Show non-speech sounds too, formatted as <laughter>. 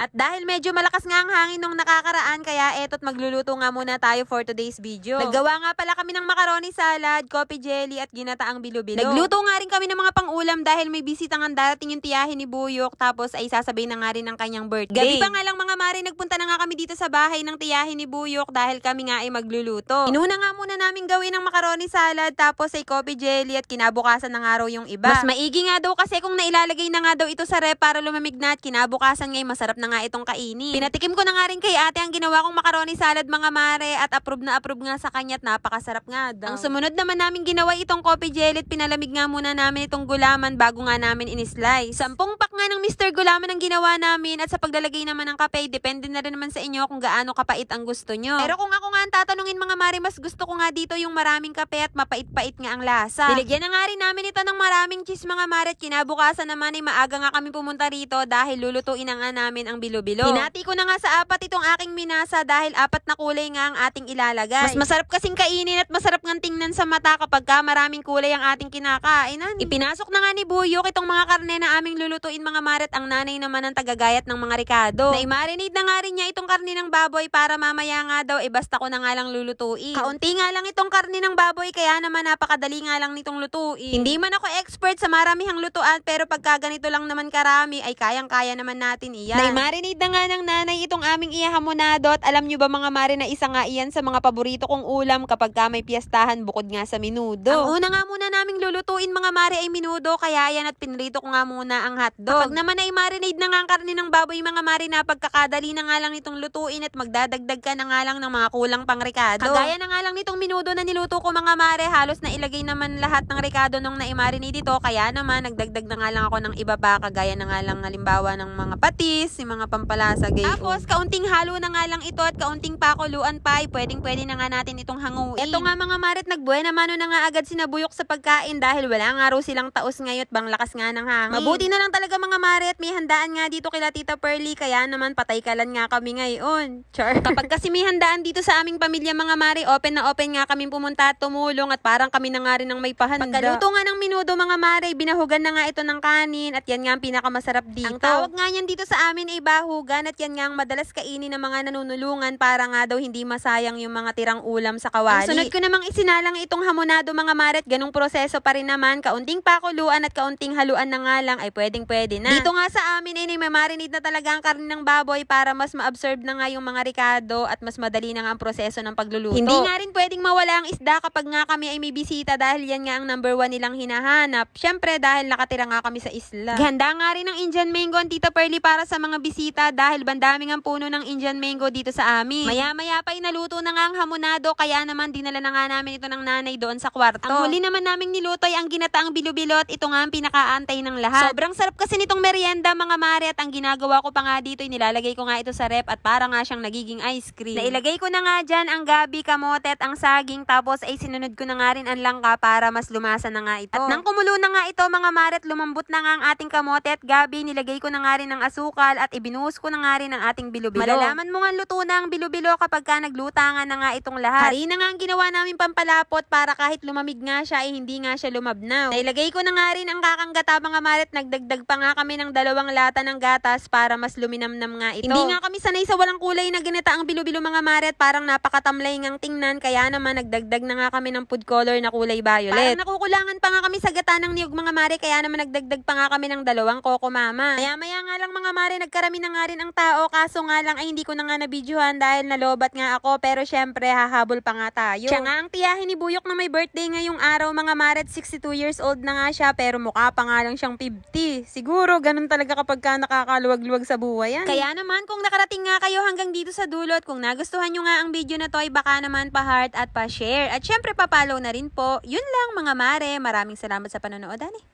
At dahil medyo malakas nga ang hangin nung nakakaraan, kaya etot magluluto nga muna tayo for today's video. Naggawa nga pala kami ng macaroni salad, coffee jelly at ginataang bilo-bilo. Nagluto nga rin kami ng mga pang-ulam dahil may bisita nga darating yung tiyahin ni Buyok tapos ay sasabay na nga rin ng kanyang birthday. Gabi pa nga lang mga mari, nagpunta na nga kami dito sa bahay ng tiyahin ni Buyok dahil kami nga ay magluluto. Inuna nga muna namin gawin ng macaroni salad tapos ay coffee jelly at kinabukasan ng araw yung iba. Mas maigi nga daw kasi kung nailalagay na nga daw ito sa rep para lumamig na at kinabukasan ngay masarap na nga itong kainin. Pinatikim ko na nga rin kay ate ang ginawa kong macaroni salad mga mare at approve na approve nga sa kanya at napakasarap nga daw. Ang sumunod naman namin ginawa itong coffee jelly at pinalamig nga muna namin itong gulaman bago nga namin in-slice. Sampung pack nga ng Mr. Gulaman ang ginawa namin at sa paglalagay naman ng kape, depende na rin naman sa inyo kung gaano kapait ang gusto nyo. Pero kung ako nga ang tatanungin mga mare, mas gusto ko nga dito yung maraming kape at mapait-pait nga ang lasa. Niligyan na nga rin namin ito ng maraming cheese mga mare at kinabukasan naman ay maaga nga kami pumunta rito dahil lulutuin na nga namin ang bilo-bilo. Hinati ko na nga sa apat itong aking minasa dahil apat na kulay nga ang ating ilalagay. Mas masarap kasing kainin at masarap nga tingnan sa mata kapag ka maraming kulay ang ating kinakainan. Ipinasok na nga ni Buyok itong mga karne na aming lulutuin mga maret ang nanay naman ang tagagayat ng mga ricado. Na i-marinate na nga rin niya itong karne ng baboy para mamaya nga daw eh basta ko na nga lang lulutuin. Kaunti nga lang itong karne ng baboy kaya naman napakadali nga lang nitong lutuin. Hindi man ako expert sa maramihang lutuan pero pagka ganito lang naman karami ay kayang-kaya naman natin iyan. Na i-marinate na nga ng nanay itong aming ihahamonado at alam nyo ba mga mare na isa nga iyan sa mga paborito kong ulam kapag ka may piyestahan bukod nga sa minudo. Ang una nga muna naming lulutuin mga mare ay minudo kaya yan at pinrito ko nga muna ang hotdog. Kapag naman ay marinade na nga ang karne ng baboy mga mare na pagkakadali na nga lang itong lutuin at magdadagdag ka na nga lang ng mga kulang pang ricado. Kagaya na nga lang nitong minudo na niluto ko mga mare halos na ilagay naman lahat ng ricado nung na-marinate ito kaya naman nagdagdag na nga lang ako ng iba pa kagaya na nga lang halimbawa ng mga patis, yung mga pampalasa gayon. Tapos kaunting halo na nga lang ito at kaunting pakuluan pa ay pwedeng pwede na nga natin itong hanguin. Ito nga mga marit nagbuena mano na nga agad sinabuyok sa pagkain dahil wala nga raw silang taos ngayon bang lakas nga ng hangin. Mabuti na lang talaga mga marit may handaan nga dito kila Tita Pearly kaya naman patay kalan nga kami ngayon. Char. <laughs> Kapag kasi may handaan dito sa aming pamilya mga mari, open na open nga kami pumunta at tumulong at parang kami na nga rin ang may pahanda. Pagkaluto nga ng minudo mga mari, binahugan na nga ito ng kanin at yan nga ang pinakamasarap dito. Ang tawag nga yan dito sa amin ay bahugan at yan nga ang madalas kainin ng mga nanunulungan para nga daw hindi masayang yung mga tirang ulam sa kawali. Ang sunod ko namang isinalang itong hamonado mga maret, ganung proseso pa rin naman, kaunting pakuluan at kaunting haluan na nga lang ay pwedeng pwede na. Dito nga sa amin ay may marinate na talaga ang karne ng baboy para mas ma-absorb na nga yung mga ricado at mas madali na nga ang proseso ng pagluluto. Hindi nga rin pwedeng mawala ang isda kapag nga kami ay may bisita dahil yan nga ang number one nilang hinahanap. Syempre dahil nakatira nga kami sa isla. Ganda nga rin ng Indian mango ang Tita Pearly para sa mga bisita dahil bandaming ang puno ng Indian mango dito sa amin. Maya-maya pa inaluto na nga ang hamonado kaya naman dinala na nga namin ito ng nanay doon sa kwarto. Ang huli naman naming niluto ay ang ginataang bilo-bilo at ito nga ang pinakaantay ng lahat. Sobrang sarap kasi nitong merienda mga mare at ang ginagawa ko pa nga dito ay nilalagay ko nga ito sa rep at para nga siyang nagiging ice cream. Nailagay ko na nga dyan ang gabi, kamote at ang saging tapos ay sinunod ko na nga rin ang langka para mas lumasa na nga ito. At nang kumulo na nga ito mga mare at lumambot na nga ang ating kamote at gabi, nilagay ko na nga rin ang asukal at ibinuhos ko na nga rin ang ating bilo-bilo. Malalaman mo nga luto na ang bilo-bilo kapag ka naglutangan na nga itong lahat. Harina nga ang ginawa namin pampalapot para kahit lumamig nga siya ay hindi nga siya lumabnaw. Nailagay ko na nga rin ang kakanggata mga maret, nagdagdag pa nga kami ng dalawang lata ng gatas para mas luminamnam nga ito. Hindi nga kami sanay sa walang kulay na ginata ang bilo-bilo mga maret, parang napakatamlay ngang tingnan kaya naman nagdagdag na nga kami ng food color na kulay violet. Parang nakukulangan pa nga kami sa gata ng niyog mga mare kaya naman nagdagdag pa nga kami ng dalawang coco mama. Maya maya nga lang mga mare, nagkarami na nga rin ang tao kaso nga lang ay hindi ko na nga nabidyohan dahil nalobat nga ako pero syempre hahabol pa nga tayo. Siya nga ang tiyahin ni Buyok na may birthday ngayong araw mga maret, 62 years old na nga siya pero mukha pa nga lang siyang 50. Siguro ganun talaga kapag ka nakakaluwag-luwag sa buhay yan. Kaya naman kung nakarating nga kayo hanggang dito sa dulo at kung nagustuhan nyo nga ang video na to ay baka naman pa-heart at pa-share. At syempre pa-follow na rin po. Yun lang mga mare. Maraming salamat sa panonood. Ani.